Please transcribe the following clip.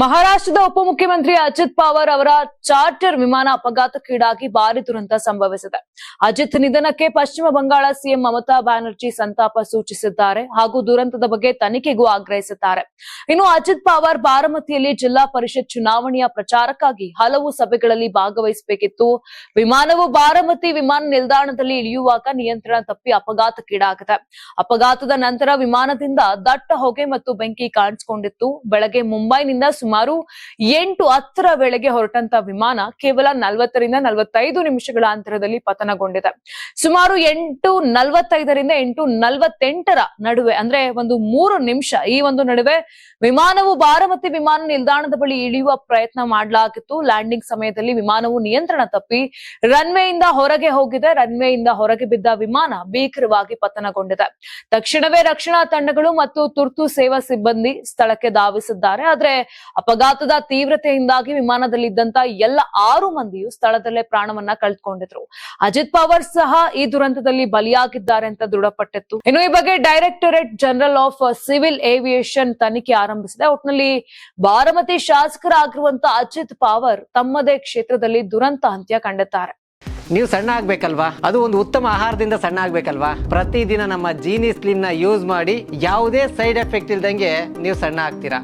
ಮಹಾರಾಷ್ಟ್ರದ ಉಪಮುಖ್ಯಮಂತ್ರಿ ಅಜಿತ್ ಪವಾರ್ ಅವರ ಚಾರ್ಟರ್ ವಿಮಾನ ಅಪಘಾತಕ್ಕೀಡಾಗಿ ಭಾರಿ ದುರಂತ ಸಂಭವಿಸಿದೆ. ಅಜಿತ್ ನಿಧನಕ್ಕೆ ಪಶ್ಚಿಮ ಬಂಗಾಳ ಸಿಎಂ ಮಮತಾ ಬ್ಯಾನರ್ಜಿ ಸಂತಾಪ ಸೂಚಿಸಿದ್ದಾರೆ ಹಾಗೂ ದುರಂತದ ಬಗ್ಗೆ ತನಿಖೆಗೂ ಆಗ್ರಹಿಸಿದ್ದಾರೆ. ಇನ್ನು ಅಜಿತ್ ಪವಾರ್ ಬಾರಾಮತಿಯಲ್ಲಿ ಜಿಲ್ಲಾ ಪರಿಷತ್ ಚುನಾವಣೆಯ ಪ್ರಚಾರಕ್ಕಾಗಿ ಹಲವು ಸಭೆಗಳಲ್ಲಿ ಭಾಗವಹಿಸಬೇಕಿತ್ತು. ವಿಮಾನವು ಬಾರಾಮತಿ ವಿಮಾನ ನಿಲ್ದಾಣದಲ್ಲಿ ಇಳಿಯುವಾಗ ನಿಯಂತ್ರಣ ತಪ್ಪಿ ಅಪಘಾತಕ್ಕೀಡಾಗಿದೆ. ಅಪಘಾತದ ನಂತರ ವಿಮಾನದಿಂದ ದಟ್ಟ ಹೊಗೆ ಮತ್ತು ಬೆಂಕಿ ಕಾಣಿಸಿಕೊಂಡಿತ್ತು. ಬೆಳಗ್ಗೆ ಮುಂಬೈನಿಂದ ಸುಮಾರು ಎಂಟು ಹತ್ತರ ವೇಳೆಗೆ ಹೊರಟಂತ ವಿಮಾನ ಕೇವಲ ನಲವತ್ತರಿಂದ ನಲವತ್ತೈದು ನಿಮಿಷಗಳ ಅಂತರದಲ್ಲಿ ಪತನಗೊಂಡಿದೆ. ಸುಮಾರು ಎಂಟು ನಲವತ್ತೈದರಿಂದ ಎಂಟು ನಲವತ್ತೆಂಟರ ನಡುವೆ, ಅಂದ್ರೆ ಒಂದು ಮೂರು ನಿಮಿಷ ಈ ಒಂದು ನಡುವೆ ವಿಮಾನವು ಬಾರಮತಿ ವಿಮಾನ ನಿಲ್ದಾಣದ ಬಳಿ ಇಳಿಯುವ ಪ್ರಯತ್ನ ಮಾಡಲಾಗಿತ್ತು. ಲ್ಯಾಂಡಿಂಗ್ ಸಮಯದಲ್ಲಿ ವಿಮಾನವು ನಿಯಂತ್ರಣ ತಪ್ಪಿ ರನ್ವೇಯಿಂದ ಹೊರಗೆ ಹೋಗಿದೆ. ರನ್ವೇಯಿಂದ ಹೊರಗೆ ಬಿದ್ದ ವಿಮಾನ ಭೀಕರವಾಗಿ ಪತನಗೊಂಡಿದೆ. ತಕ್ಷಣವೇ ರಕ್ಷಣಾ ತಂಡಗಳು ಮತ್ತು ತುರ್ತು ಸೇವಾ ಸಿಬ್ಬಂದಿ ಸ್ಥಳಕ್ಕೆ ಧಾವಿಸಿದ್ದಾರೆ. ಆದ್ರೆ ಅಪಘಾತದ ತೀವ್ರತೆಯಿಂದಾಗಿ ವಿಮಾನದಲ್ಲಿದ್ದಂತ ಎಲ್ಲ ಆರು ಮಂದಿಯು ಸ್ಥಳದಲ್ಲೇ ಪ್ರಾಣವನ್ನ ಕಳೆದುಕೊಂಡಿದ್ರು. ಅಜಿತ್ ಪವಾರ್ ಸಹ ಈ ದುರಂತದಲ್ಲಿ ಬಲಿಯಾಗಿದ್ದಾರೆ ಅಂತ ದೃಢಪಟ್ಟಿತ್ತು. ಇನ್ನು ಈ ಬಗ್ಗೆ directorate general of civil aviation ತನಿಖೆ ಆರಂಭಿಸಿದೆ. ಒಟ್ನಲ್ಲಿ ಬಾರಮತಿ ಶಾಸಕರಾಗಿರುವಂತಹ ಅಜಿತ್ ಪವಾರ್ ತಮ್ಮದೇ ಕ್ಷೇತ್ರದಲ್ಲಿ ದುರಂತ ಅಂತ್ಯ ಕಂಡಿದ್ದಾರೆ. ನೀವು ಸಣ್ಣ ಆಗ್ಬೇಕಲ್ವಾ? ಅದು ಒಂದು ಉತ್ತಮ ಆಹಾರದಿಂದ ಸಣ್ಣ ಆಗ್ಬೇಕಲ್ವಾ? ಪ್ರತಿದಿನ ನಮ್ಮ ಜೀನಿ ಸ್ಲಿಮ್ನ ಯೂಸ್ ಮಾಡಿ ಯಾವುದೇ ಸೈಡ್ ಎಫೆಕ್ಟ್ ಇಲ್ದಂಗೆ ನೀವು ಸಣ್ಣ ಆಗ್ತೀರಾ?